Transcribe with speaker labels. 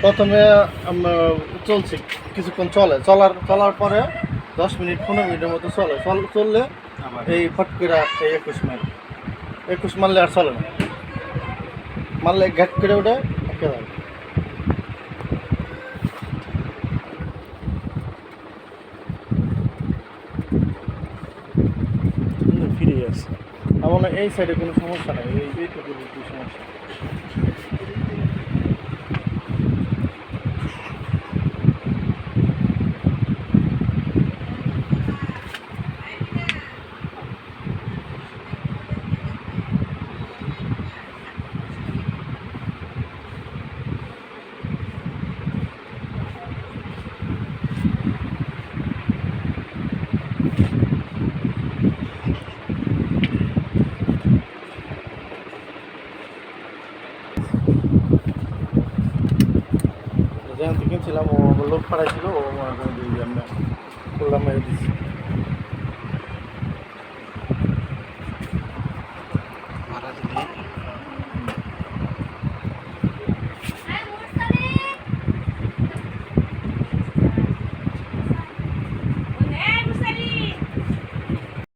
Speaker 1: প্রথমে আমরা চলছি কিছুক্ষণ চলে। চলার চলার পরে দশ মিনিট পনেরো মিনিটের মতো চলে। চল- চললে এই ফট করে এই একুশ মাইল। একুশ মারলে আর চলে না। মারলে ঘ্যাট করে ওঠে একেবারে
Speaker 2: ফিরে আসছে
Speaker 1: আমার এই সাইডে কোনো সমস্যা নেই এই এইটুকু সমস্যা। যেখান থেকে ছিলাম ও লোক পাঠাইছিল ও মনে করেন আমরা করলাম দিচ্ছি